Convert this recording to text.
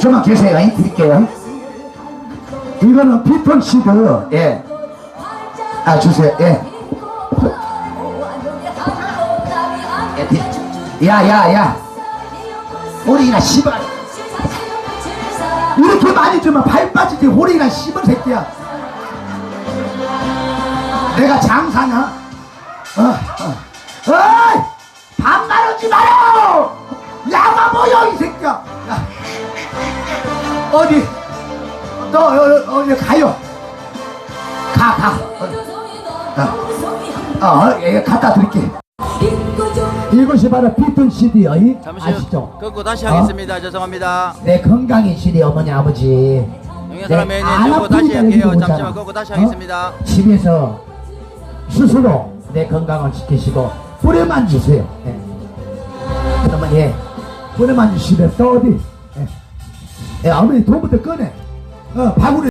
좀만 계세요. 잉? 드릴게요. 이거는 피톤 시드. 예. 아, 주세요. 예. 예, 디- 야, 야, 야. 호리나 씨발. 이렇게 많이 주면 발 빠지지. 호리나 씨발 새끼야. 내가 장사냐? 어디? 너, 어, 어, 디 가요. 가, 가. 어, 어, 예, 갖다 드릴게. 이것이 바로 CD요. 잠시요. 아시죠? 끄고 다시 어? 하겠습니다. 죄송합니다. 내 건강의 CD 어머니 아버지. 네, 매니저 안 끄고 다시 할게요. 잠시만 끄고 다시 하겠습니다. 집에서 스스로 내 건강을 지키시고 뿌려만 주세요. 예. 그러면 예, 뿌려만 주시면 또 어디? 예, 예 아버지 돈부터 꺼내. 어, 바구니